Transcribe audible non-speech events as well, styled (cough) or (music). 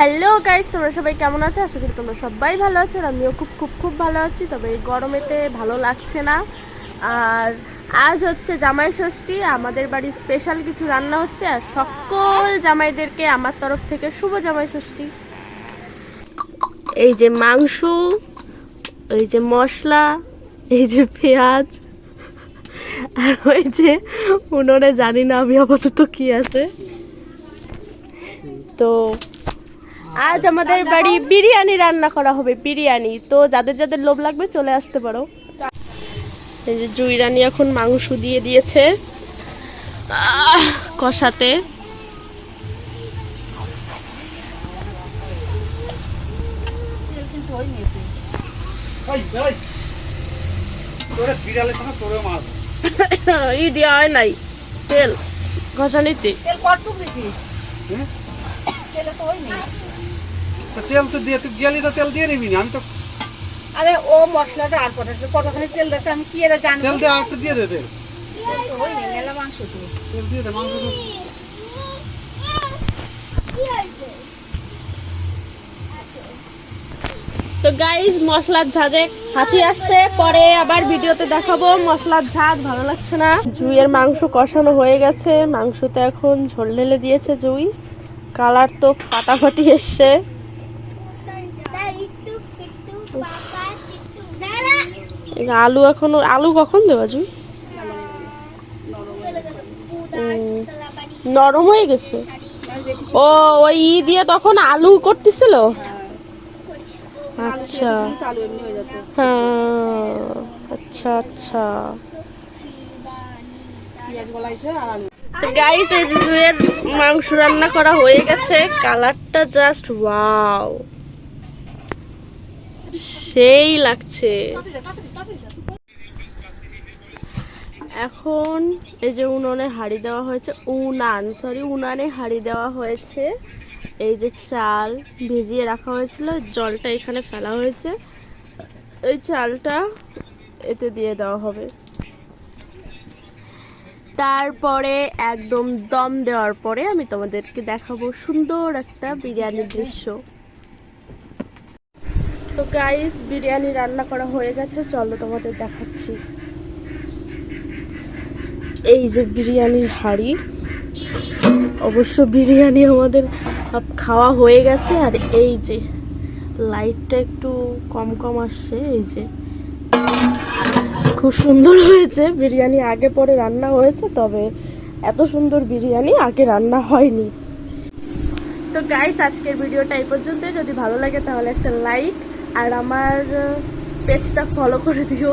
Hello guys তোমরা সবাই কেমন আছো? আশা করি তোমরা সবাই ভালো আছো আর আমিও খুব খুব খুব ভালো আছি, তবে এই গরমেতে ভালো লাগছে না। আর আজ হচ্ছে জামাই ষষ্ঠী, আমাদের বাড়ির স্পেশাল কিছু রান্না হচ্ছে আর সকল জামাইদেরকে আমার তরফ থেকে শুভ জামাই ষষ্ঠী। এই যে মাংস, এই যে মশলা, এই যে পেঁয়াজ, আর ওই যে উনুনে জানি না আমি আপাতত কি আছে। তো আজ আমাদের বাড়ি বিরিয়ানি রান্না করা হবে বিরিয়ানি। তো যাদের যাদের লোভ লাগবে চলে আসতে পারো। এই যে জুই রানী এখন মাংস দিয়ে দিয়েছে। কষাতে। (coughs) ই দেওয়া হয় নাই। তেল। ঘষানিতে তেল কটুক দিছিস? তেলে তো হয়নি। তো তেল তো দিয়ে তুই গেলি তো তেল দিয়ে নিবি না আমি তো আরে ও মশলাটা আর কত কতখানি তেল দিয়েছে আমি কি এরা জানব? তেল দিয়ে আর একটু দিয়ে দে তেল তেল তো হয়নি মাংস তেল দিয়ে দে মাংস তো তো গাইজ মশলার ঝাঁজে হাঁচি আসছে পরে আবার ভিডিওতে দেখাবো। মশলার ঝাঁজ ভালো লাগছে না। জুইয়ের মাংস কষানো হয়ে গেছে। মাংসতে এখন ঝোল ঢেলে দিয়েছে জুই। কালার তো ফাটাফাটি এসছে। আলু এখনও আলু কখন দেওয়া জুই? নরম হয়ে গেছে। ও, ওই ই দিয়ে তখন আলু করতেছিল? আচ্ছা। হয়ে আচ্ছা আচ্ছা। গাইস এই জুয়ের মাংস রান্না করা হয়ে গেছে। কালারটা জাস্ট ওয়াও সেই লাগছে। এখন এই যে উনুনে হাঁড়ি দেওয়া হয়েছে, উনান সরি উনানে হাঁড়ি দেওয়া হয়েছে। এই যে চাল ভিজিয়ে রাখা হয়েছিল, জলটা এখানে ফেলা হয়েছে। এই চালটা এতে দিয়ে দেওয়া হবে। তারপরে একদম দম দেওয়ার পরে আমি তোমাদেরকে দেখাবো সুন্দর একটা বিরিয়ানির দৃশ্য। তো গাইস বিরিয়ানি রান্না করা হয়ে গেছে, চলো তোমাদের দেখাচ্ছি। এই যে বিরিয়ানির হাঁড়ি। অবশ্য বিরিয়ানি আমাদের খাওয়া হয়ে গেছে, আর এই যে লাইটটা একটু কম কম আসছে, এই যে খুব সুন্দর হয়েছে। বিরিয়ানি আগে পরে রান্না হয়েছে, তবে এত সুন্দর বিরিয়ানি আগে রান্না হয়নি। তো গাইস আজকের ভিডিওটা এই পর্যন্তই। যদি ভালো লাগে তাহলে একটা লাইক আর আমার পেজটা ফলো করে দিও।